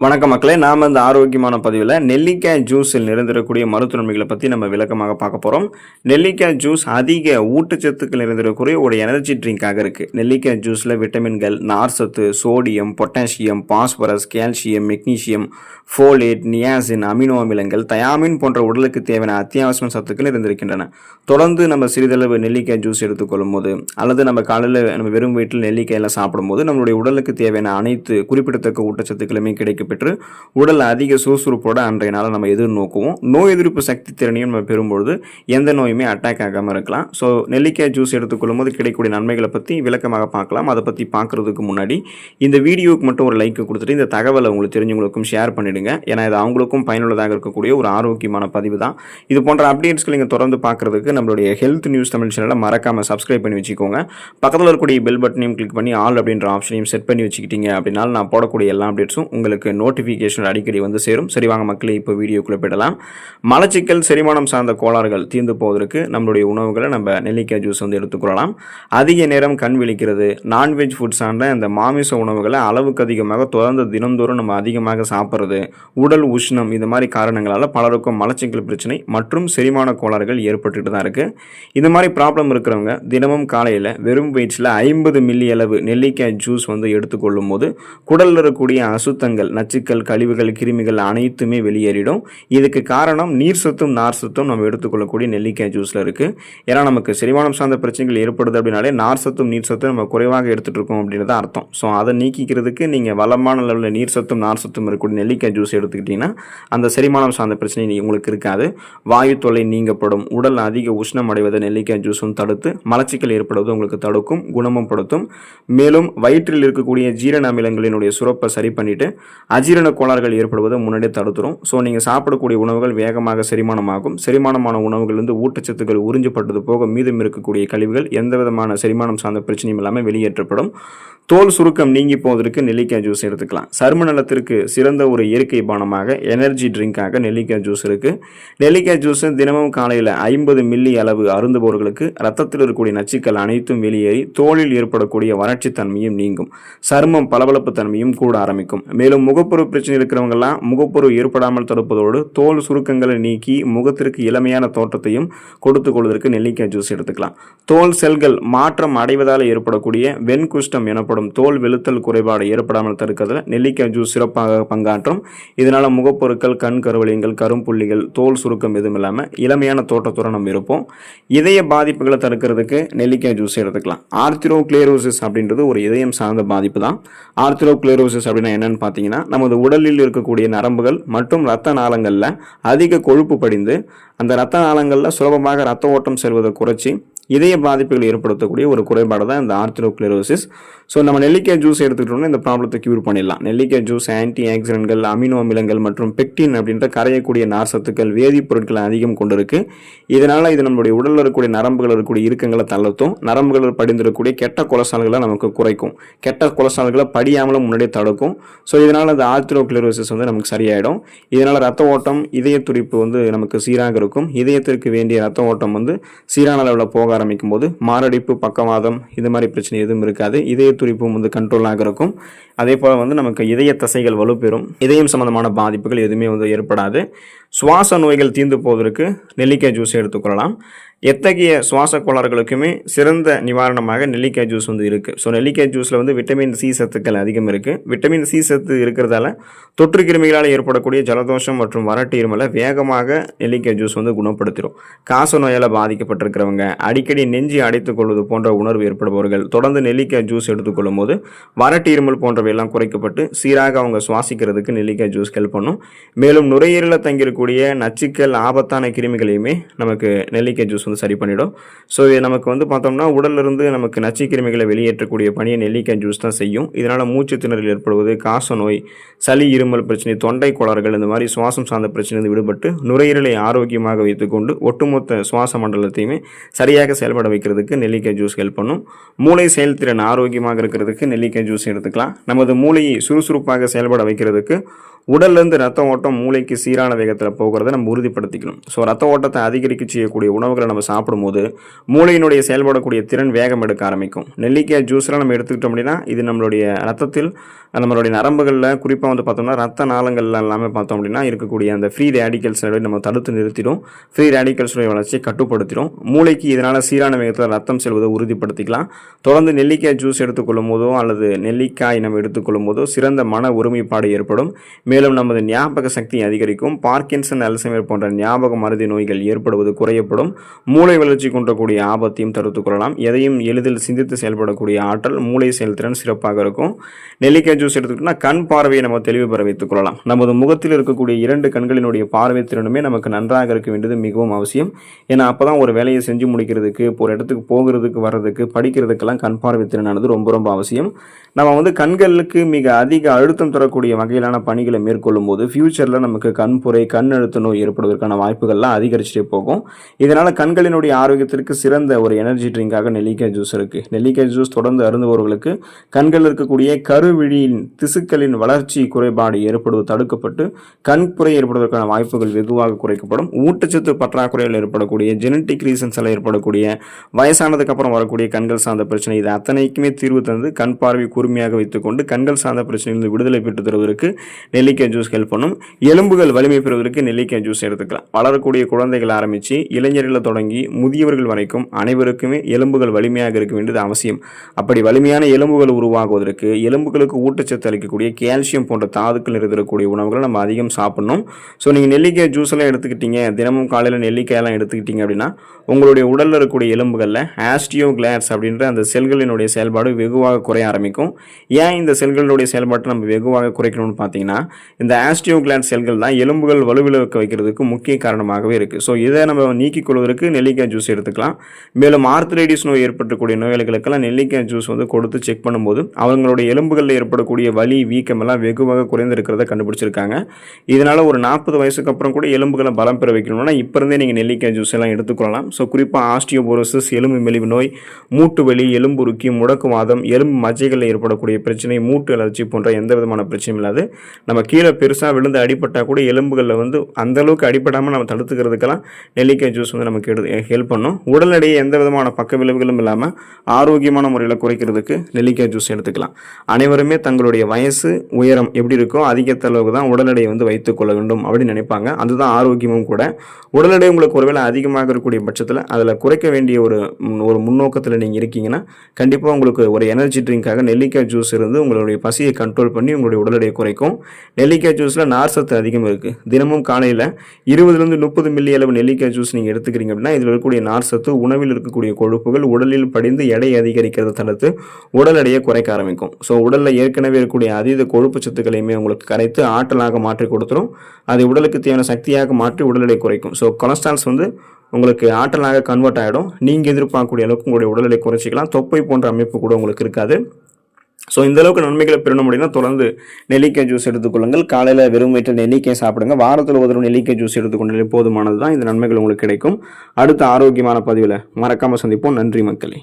வணக்கம் மக்களே நாம் இந்த ஆரோக்கியமான பதிவில் நெல்லிக்காய் ஜூஸில் நிறைந்திருக்கக்கூடிய மருத்துவமைகளை பற்றி நம்ம விளக்கமாக பார்க்க போகிறோம் நெல்லிக்காய் ஜூஸ் அதிக ஊட்டச்சத்துக்கள் நிறைந்திருக்கக்கூடிய ஒரு எனர்ஜி ட்ரிங்காக இருக்குது நெல்லிக்காய் ஜூஸில் விட்டமின்கள் நார்சத்து sodium potassium phosphorus calcium magnesium folate niacin amino அமிலங்கள் தயாமின் போன்ற உடலுக்கு தேவையான அத்தியாவசிய சத்துக்கள் இருந்திருக்கின்றன தொடர்ந்து நம்ம சிறிதளவு நெல்லிக்காய் ஜூஸ் எடுத்துக்கொள்ளும் போது அல்லது நம்ம காலையில் நம்ம வெறும் வீட்டில் நெல்லிக்காயெல்லாம் சாப்பிடும்போது நம்மளுடைய உடலுக்கு தேவையான அனைத்து குறிப்பிடத்தக்க ஊட்டச்சத்துக்களுமே கிடைக்கும் பெற்று உடல் அதிக சுறுசுறுப்போட அன்றைய நாளை நம்ம எதிர்நோக்குவோம். நோய் எதிர்ப்பு சக்தி திறனையும் நம்ம பெறும்பொழுது எந்த நோயுமே அட்டாக் ஆகாமல் இருக்கலாம். ஸோ நெல்லிக்காய் ஜூஸ் எடுத்துக்கொள்ளும் போது கிடைக்கக்கூடிய நன்மைகளை பற்றி விளக்கமாக பார்க்கலாம். அதை பற்றி பார்க்குறதுக்கு முன்னாடி இந்த வீடியோவுக்கு மட்டும் ஒரு லைக் கொடுத்துட்டு இந்த தகவலை உங்களுக்கு தெரிஞ்சவங்களுக்கும் ஷேர் பண்ணிவிடுங்க ஏன்னா இது அவங்களுக்கும் பயனுள்ளதாக இருக்கக்கூடிய ஒரு ஆரோக்கியமான பதிவு தான். இது போன்ற அப்டேட்ஸ்களை நீங்கள் தொடர்ந்து பார்க்குறதுக்கு நம்மளுடைய ஹெல்த் நியூஸ் தமிழ் சேனலை மறக்காமல் சப்ஸ்கிரைப் பண்ணி வச்சுக்கோங்க. பக்கத்தில் இருக்கக்கூடிய பெல் பட்டனையும் கிளிக் பண்ணி ஆல் அப்படின்ற ஆப்ஷனையும் செட் பண்ணி வச்சுக்கிட்டீங்க அப்படின்னா நான் போடக்கூடிய எல்லா அப்டேட்ஸும் உங்களுக்கு நோட்டிஃபிகேஷன் அடிக்கடி வந்து சேரும். சரி வாங்க மக்களை இப்போ வீடியோக்குள்ளே போயிடலாம். மலச்சிக்கல் செரிமானம் சார்ந்த கோளாறுகள் தீர்ந்து போவதற்கு நம்மளுடைய உணவுகளை நம்ம நெல்லிக்காய் ஜூஸ் வந்து எடுத்துக்கொள்ளலாம் அதிக நேரம் கண் விழிக்கிறது நான்வெஜ் ஃபுட் சார்ந்த இந்த மாமிச உணவுகளை அளவுக்கு அதிகமாக தொடர்ந்து தினந்தோறும் நம்ம அதிகமாக சாப்பிட்றது உடல் உஷ்ணம் இது மாதிரி காரணங்களால் பலருக்கும் மலச்சிக்கல் பிரச்சனை மற்றும் செரிமான கோளாறுகள் ஏற்பட்டுட்டு தான் இருக்குது இந்த மாதிரி ப்ராப்ளம் இருக்கிறவங்க தினமும் காலையில் வெறும் வயிற்றில் ஐம்பது மில்லி அளவு நெல்லிக்காய் ஜூஸ் வந்து எடுத்துக்கொள்ளும் போது குடலில் இருக்கக்கூடிய அசுத்தங்கள் நச்சுக்கள் கழிவுகள் கிருமிகள் அனைத்துமே வெளியேறிடும். இதுக்கு காரணம் நீர் சத்தும் நார் சத்தும் நம்ம எடுத்துக்கொள்ளக்கூடிய நெல்லிக்காய் ஜூஸில் இருக்குது ஏன்னா நமக்கு செரிமானம் சார்ந்த பிரச்சனைகள் ஏற்படுது அப்படின்னாலே நார் சத்தும் நீர் சத்தும் நம்ம குறைவாக எடுத்துகிட்டு இருக்கோம் அப்படின்றது அர்த்தம். ஸோ அதை நீக்கிக்கிறதுக்கு நீங்கள் வளமான லெவலில் நீர் சத்தும் நார் சத்தும் இருக்கக்கூடிய நெல்லிக்காய் ஜூஸ் எடுத்துக்கிட்டிங்கன்னா அந்த செரிமானம் சார்ந்த பிரச்சனை உங்களுக்கு இருக்காது. வாயு தொல்லை நீங்கப்படும். உடல் அதிக உஷ்ணம் அடைவதை நெல்லிக்காய் ஜூஸும் தடுத்து மலச்சிக்கல் ஏற்படுவது உங்களுக்கு தடுக்கும் குணமும் படுத்தும். மேலும் வயிற்றில் இருக்கக்கூடிய ஜீரண அமிலங்களினுடைய சுரப்பை சரி பண்ணிட்டு அஜீரண கோளாறுகள் ஏற்படுவதை முன்னாடியே தடுத்துரும். ஸோ நீங்கள் சாப்பிடக்கூடிய உணவுகள் வேகமாக செரிமானமாகும். செரிமானமான உணவுகளிலிருந்து ஊட்டச்சத்துக்கள் உறிஞ்சப்பட்டது போக மீதம் இருக்கக்கூடிய கழிவுகள் எந்த விதமான செரிமானம் சார்ந்த பிரச்சனையும் இல்லாமல் வெளியேற்றப்படும். தோல் சுருக்கம் நீங்கி போவதற்கு நெல்லிக்காய் ஜூஸ் எடுத்துக்கலாம். சரும நலத்திற்கு சிறந்த ஒரு இயற்கை பானமாக எனர்ஜி ட்ரிங்காக நெல்லிக்காய் ஜூஸ் இருக்குது நெல்லிக்காய் ஜூஸ் தினமும் காலையில் ஐம்பது மில்லி அளவு அருந்துபவர்களுக்கு ரத்தத்தில் இருக்கக்கூடிய நச்சுக்கள் அனைத்தும் வெளியேறி தோலில் ஏற்படக்கூடிய வறட்சி தன்மையும் நீங்கும். சருமம் பளபளப்பு தன்மையும் கூட ஆரம்பிக்கும். மேலும் முக முகப்பொரு பிரச்சனை இருக்கிறவங்கெல்லாம் முகப்பொரு ஏற்படாமல் தடுப்பதோடு தோல் சுருக்கங்களை நீக்கி முகத்திற்கு இளமையான தோற்றத்தையும் கொடுத்து கொள்வதற்கு நெல்லிக்காய் ஜூஸ் எடுத்துக்கலாம். தோல் செல்கள் மாற்றம் அடைவதால் ஏற்படக்கூடிய வெண்குஷ்டம் எனப்படும் தோல் வெளுத்தல் குறைபாடு ஏற்படாமல் தடுக்கிறதுல நெல்லிக்காய் ஜூஸ் சிறப்பாக பங்காற்றும். இதனால் முகப்பொருட்கள் கண் கருவலியங்கள் கரும்புள்ளிகள் தோல் சுருக்கம் எதுவும் இல்லாமல் இளமையான தோற்றத்துடன் நம்ம இருப்போம். இதய பாதிப்புகளை தடுக்கிறதுக்கு நெல்லிக்காய் ஜூஸ் எடுத்துக்கலாம். ஆர்த்திரோ கிளேரோசிஸ் அப்படின்றது ஒரு இதயம் சார்ந்த பாதிப்பு தான். ஆர்த்திரோ கிளேரோசிஸ் அப்படின்னா என்னன்னு பார்த்தீங்கன்னா நமது உடலில் இருக்கக்கூடிய நரம்புகள் மற்றும் இரத்த நாளங்களில் அதிக கொழுப்பு படிந்து அந்த இரத்த நாளங்களில் சுலபமாக இரத்த ஓட்டம் செல்வதை குறைச்சி இதய பாதிப்புகள் ஏற்படுத்தக்கூடிய ஒரு குறைபாடு தான் இந்த ஆர்த்திரோக்ளரோசிஸ் ஸோ நம்ம நெல்லிக்காய் ஜூஸ் எடுத்துக்கிட்டோம்னா இந்த ப்ராப்ளத்தை க்யூர் பண்ணிடலாம். நெல்லிக்காய் ஜூஸ் ஆன்டி ஆக்சிடென்ட்கள் அமினோ அமிலங்கள் மற்றும் பெக்டின் அப்படின்ற கரையக்கூடிய நார்சத்துக்கள் வேதிப்பொருட்கள் வேதிப்பொருட்களை அதிகம் கொண்டிருக்கு. இதனால் இது நம்மளுடைய உடலில் இருக்கக்கூடிய நரம்புகள் இருக்கக்கூடிய இறுக்கங்களை தளர்த்தும். நரம்புகளில் படிந்திருக்கக்கூடிய கெட்ட கொலஸ்ட்ரால்களை நமக்கு குறைக்கும். கெட்ட கொலஸ்ட்ரால்களை படியாமலும் முன்னாடியே தடுக்கும். ஸோ இதனால் அந்த ஆர்த்திரோக்ளரோசிஸ் வந்து நமக்கு சரியாயிடும். இதனால் ரத்த ஓட்டம் இதய துடிப்பு வந்து நமக்கு சீராக இருக்கும். இதயத்திற்கு வேண்டிய ரத்த ஓட்டம் வந்து சீரான அளவில் போக ஆரம்பிக்கும் போது மாரடைப்பு பக்கவாதம் இது மாதிரி பிரச்சனை எதுவும் இருக்காது. இதய துடிப்பும் வந்து கண்ட்ரோலாக இருக்கும். அதே போல் வந்து நமக்கு இதய தசைகள் வலுப்பெறும். இதயம் சம்பந்தமான பாதிப்புகள் எதுவுமே வந்து ஏற்படாது. சுவாச நோய்கள் தீர்ந்து போவதற்கு நெல்லிக்காய் ஜூஸ் எடுத்துக்கொள்ளலாம். எத்தகைய சுவாச கோளாறுகளுக்குமே சிறந்த நிவாரணமாக நெல்லிக்காய் ஜூஸ் வந்து இருக்குது ஸோ நெல்லிக்காய் ஜூஸில் வந்து விட்டமின் சி சத்துக்கள் அதிகம் இருக்குது விட்டமின் சி சத்து இருக்கிறதால தொற்று கிருமிகளால் ஏற்படக்கூடிய ஜலதோஷம் மற்றும் வறட்டு இருமலை வேகமாக நெல்லிக்காய் ஜூஸ் வந்து குணப்படுத்திடும் காச நோயால் பாதிக்கப்பட்டிருக்கிறவங்க அடிக்கடி நெஞ்சு அடைத்துக் கொள்வது போன்ற உணர்வு ஏற்படுபவர்கள் தொடர்ந்து நெல்லிக்காய் ஜூஸ் எடுத்துக்கொள்ளும் போது வறட்டு இருமல் போன்றவையெல்லாம் குறைக்கப்பட்டு சீராக அவங்க சுவாசிக்கிறதுக்கு நெல்லிக்காய் ஜூஸ் ஹெல்ப் பண்ணும். மேலும் நுரையீரலில் தங்கியிருக்கக்கூடிய நச்சுக்கள் ஆபத்தான கிருமிகளையுமே நமக்கு நெல்லிக்காய் ஜூஸ் வந்து சரி பண்ணிடும். ஸோ இது நமக்கு வந்து பார்த்தோம்னா உடல்ல இருந்து நமக்கு நச்சுக்கிருமிகளை வெளியேற்றக்கூடிய பணியை நெல்லிக்காய் ஜூஸ் தான் செய்யும். இதனால் மூச்சு திணறல் ஏற்படுவது காச நோய் சளி இருமல் பிரச்சனை தொண்டை கோளாறுகள் இந்த மாதிரி சுவாசம் சார்ந்த பிரச்சனை விடுபட்டு நுரையீரலை ஆரோக்கியமாக வைத்துக்கொண்டு ஒட்டுமொத்த சுவாச மண்டலத்தையுமே சரியாக செயல்பட வைக்கிறதுக்கு நெல்லிக்காய் ஜூஸ் ஹெல்ப் பண்ணும். மூளை செயல்திறன் ஆரோக்கியமாக இருக்கிறதுக்கு நெல்லிக்காய் ஜூஸ் எடுத்துக்கலாம். நமது மூளையை சுறுசுறுப்பாக செயல்பட வைக்கிறதுக்கு உடல்லேருந்து ரத்த ஓட்டம் மூளைக்கு சீரான வேகத்தில் போகிறத நம்ம உறுதிப்படுத்திக்கணும். ஸோ ரத்த ஓட்டத்தை அதிகரிக்க செய்யக்கூடிய உணவுகளை நம்ம சாப்பிடும்போது மூளையினுடைய செயல்படக்கூடிய திறன் வேகம் எடுக்க ஆரம்பிக்கும். நெல்லிக்காய் ஜூஸ்லாம் நம்ம எடுத்துக்கிட்டோம் அப்படின்னா இது நம்மளுடைய ரத்தத்தில் நம்மளுடைய நரம்புகளில் குறிப்பாக வந்து பார்த்தோம்னா ரத்த நாளங்கள்ல எல்லாமே பார்த்தோம் அப்படின்னா இருக்கக்கூடிய அந்த ஃப்ரீ ரேடிக்கல்ஸ் நம்ம தடுத்து நிறுத்திடும். ஃப்ரீ ரேடிக்கல்ஸுடைய வளர்ச்சியை கட்டுப்படுத்திடும். மூளைக்கு இதனால் சீரான வேகத்தில் ரத்தம் செல்வதை உறுதிப்படுத்திக்கலாம். தொடர்ந்து நெல்லிக்காய் ஜூஸ் எடுத்துக்கொள்ளும் போதோ அல்லது நெல்லிக்காய் நம்ம எடுத்துக்கொள்ளும் போதோ சிறந்த மன ஒருமைப்பாடு ஏற்படும். மேலும் நமது ஞாபக சக்தி அதிகரிக்கும். பார்க்கின்சன் அல்சைமர் போன்ற ஞாபக மருதி நோய்கள் ஏற்படுவது குறையப்படும். மூளை வளர்ச்சி கொண்டக்கூடிய ஆபத்தையும் தடுத்துக் கொள்ளலாம். எதையும் எளிதில் சிந்தித்து செயல்படக்கூடிய ஆற்றல் மூளை செயல்திறன் சிறப்பாக இருக்கும். நெல்லிக்காய் ஜூஸ் எடுத்துக்கிட்டோம்னா கண் பார்வையை நம்ம தெளிவு பெற வைத்துக் கொள்ளலாம். நமது முகத்தில் இருக்கக்கூடிய இரண்டு கண்களினுடைய பார்வை திறனுமே நமக்கு நன்றாக இருக்க வேண்டியது மிகவும் அவசியம். ஏன்னா அப்போ தான் ஒரு வேலையை செஞ்சு முடிக்கிறதுக்கு இப்போ ஒரு இடத்துக்கு போகிறதுக்கு வர்றதுக்கு படிக்கிறதுக்கெல்லாம் கண் பார்வை திறனானது ரொம்ப ரொம்ப அவசியம். நம்ம வந்து கண்களுக்கு மிக அதிக அழுத்தம் தரக்கூடிய வகையிலான பணிகளை மேற்கொள்ளும் போது ஃப்யூச்சரில் நமக்கு கண்புரை கண் அழுத்த நோய் ஏற்படுவதற்கான வாய்ப்புகள்லாம் அதிகரிச்சுட்டே போகும். இதனால் கண்களினுடைய ஆரோக்கியத்திற்கு சிறந்த ஒரு எனர்ஜி ட்ரிங்காக நெல்லிக்காய் ஜூஸ் இருக்குது நெல்லிக்காய் ஜூஸ் தொடர்ந்து அருந்துபவர்களுக்கு கண்களில் இருக்கக்கூடிய கருவிழியின் திசுக்களின் வளர்ச்சி குறைபாடு ஏற்படுவது தடுக்கப்பட்டு கண்புரை ஏற்படுவதற்கான வாய்ப்புகள் வெகுவாக குறைக்கப்படும். ஊட்டச்சத்து பற்றாக்குறையில் ஏற்படக்கூடிய ஜெனட்டிக் ரீசன்ஸில் ஏற்படக்கூடிய வயசானதுக்கு அப்புறம் வரக்கூடிய கண்கள் சார்ந்த பிரச்சனை இது அத்தனைக்குமே தீர்வு தந்து கண் பார்வை கூர்மையாக வைத்துக்கொண்டு கண்கள் சார்ந்த பிரச்சனையிலிருந்து விடுதலை பெற்று தருவதற்கு நெல்லிக்காய் ஜூஸ் ஹெல்ப் பண்ணும். எலும்புகள் வலிமை பெறுவதற்கு நெல்லிக்காய் ஜூஸ் எடுத்துக்கலாம். வளரக்கூடிய குழந்தைகள் ஆரம்பித்து இளைஞர்களை தொடங்கி முதியவர்கள் வரைக்கும் அனைவருக்குமே எலும்புகள் வலிமையாக இருக்க வேண்டியது அவசியம். அப்படி வலிமையான எலும்புகள் உருவாகுவதற்கு எலும்புகளுக்கு ஊட்டச்சத்து அளிக்கக்கூடிய கால்சியம் போன்ற தாதுக்கள் இருக்கக்கூடிய உணவுகளை நம்ம அதிகம் சாப்பிடணும். ஸோ நீங்கள் நெல்லிக்காய் ஜூஸ் எல்லாம் எடுத்துக்கிட்டீங்க தினமும் காலையில் நெல்லிக்காயெல்லாம் எடுத்துக்கிட்டீங்க அப்படின்னா உங்களுடைய உடலில் இருக்கக்கூடிய எலும்புகளில் ஆஸ்டியோ கிளாட்ஸ் அப்படின்ற அந்த செல்களினுடைய செயல்பாடு வெகுவாக குறைய ஆரம்பிக்கும். ஏன் இந்த செல்களுடைய செயல்பாட்டை நம்ம வெகுவாக குறைக்கணும்னு பார்த்தீங்கன்னா இந்த ஆஸ்டியோ கிளாண்ட் செல்கள் தான் எலும்புகள் வலுவிழக்க வைக்கிறதுக்கு முக்கிய காரணமாகவே இருக்குது ஸோ இதை நம்ம நீக்கிக் கொள்வதற்கு நெல்லிக்காய் ஜூஸ் எடுத்துக்கலாம். மேலும் ஆர்த்ரைடிஸ் நோய் ஏற்பட்டக்கூடிய நோயாளிகளுக்கெல்லாம் நெல்லிக்காய் ஜூஸ் வந்து கொடுத்து செக் பண்ணும்போது அவங்களுடைய எலும்புகளில் ஏற்படக்கூடிய வலி வீக்கம் எல்லாம் வெகுவாக குறைந்திருக்கிறத கண்டுபிடிச்சிருக்காங்க. இதனால் ஒரு நாற்பது வயசுக்கு அப்புறம் கூட எலும்புகளை பலம் பெற வைக்கணும்னா இப்போ இருந்தே நீங்கள் நெல்லிக்காய் ஜூஸ் எல்லாம் எடுத்துக்கொள்ளலாம் ஸோ குறிப்பாக ஆஸ்டியோபோரோசிஸ் எலும்பு மெலிவு நோய் மூட்டு வலி எலும்புருக்கி முடக்குவாதம் எலும்பு மஜ்ஜைகளில் ஏற்படக்கூடிய பிரச்சனை மூட்டு அலர்ச்சி போன்ற எந்த விதமான பிரச்சனையும் இல்லாது நம்ம கீழே பெருசாக விழுந்து அடிப்பட்டால் கூட எலும்புகளில் வந்து அந்தளவுக்கு அடிப்படாமல் நம்ம தடுத்துக்கிறதுக்கெல்லாம் நெல்லிக்காய் ஜூஸ் வந்து நமக்கு எடு ஹெல்ப் பண்ணும். உடல் எடையை எந்த விதமான பக்க விளைவுகளும் இல்லாமல் ஆரோக்கியமான முறையில் குறைக்கிறதுக்கு நெல்லிக்காய் ஜூஸ் எடுத்துக்கலாம். அனைவருமே தங்களுடைய வயசு உயரம் எப்படி இருக்கோ அதிகத்தளவுக்கு தான் உடல் எடையை வந்து வைத்துக் கொள்ள வேண்டும் அப்படின்னு நினைப்பாங்க. அதுதான் ஆரோக்கியமும் கூட. உடல் எடை உங்களுக்கு ஒருவேளை அதிகமாக இருக்கக்கூடிய பட்சத்தில் அதில் குறைக்க வேண்டிய ஒரு ஒரு முன்னோக்கத்தில் நீங்கள் இருக்கீங்கன்னா கண்டிப்பாக உங்களுக்கு ஒரு எனர்ஜி ட்ரிங்காக நெல்லிக்காய் ஜூஸ் இருந்து உங்களுடைய பசியை கண்ட்ரோல் பண்ணி உங்களுடைய உடல் எடையை குறைக்கும். நெல்லிக்காய் ஜூஸில் நார் சத்து அதிகம் இருக்குது தினமும் காலையில் இருபதுலேருந்து முப்பது மில்லி அளவு நெல்லிக்காய் ஜூஸ் நீங்கள் எடுத்துக்கிறீங்க அப்படின்னா இதில் இருக்கக்கூடிய நார் சத்து உணவில் இருக்கக்கூடிய கொழுப்புகள் உடலில் படிந்து எடை அதிகரிக்கிறத தடுத்து உடல் எடையை குறைக்க ஆரம்பிக்கும். ஸோ உடலில் ஏற்கனவே இருக்கக்கூடிய அதீத கொழுப்பு சத்துக்களையுமே உங்களுக்கு கரைத்து ஆற்றலாக மாற்றி கொடுத்துரும். அது உடலுக்கு தேவையான சக்தியாக மாற்றி உடல் எடை குறைக்கும். ஸோ கொலஸ்ட்ரால்ஸ் வந்து உங்களுக்கு ஆற்றலாக கன்வெர்ட் ஆகிடும் நீங்கள் எதிர்பார்க்கக்கூடிய அளவுக்கு உங்களுடைய உடல் குறைச்சிக்கலாம். தொப்பை போன்ற அமைப்பு கூட உங்களுக்கு இருக்காது. ஸோ இந்த அளவுக்கு நன்மைகளை பெறணும் அப்படின்னா தொடர்ந்து நெல்லிக்காய் ஜூஸ் எடுத்துக்கொள்ளுங்கள் காலையில் வெறும் வயிற்றில் நெல்லிக்காய் சாப்பிடுங்க. வாரத்தில் ஒரு நெல்லிக்காய் ஜூஸ் எடுத்துக்கொண்டாலே போதுமானது தான் இந்த நன்மைகள் உங்களுக்கு கிடைக்கும். அடுத்த ஆரோக்கியமான பதிவில் மறக்காமல் சந்திப்போம். நன்றி மக்களே.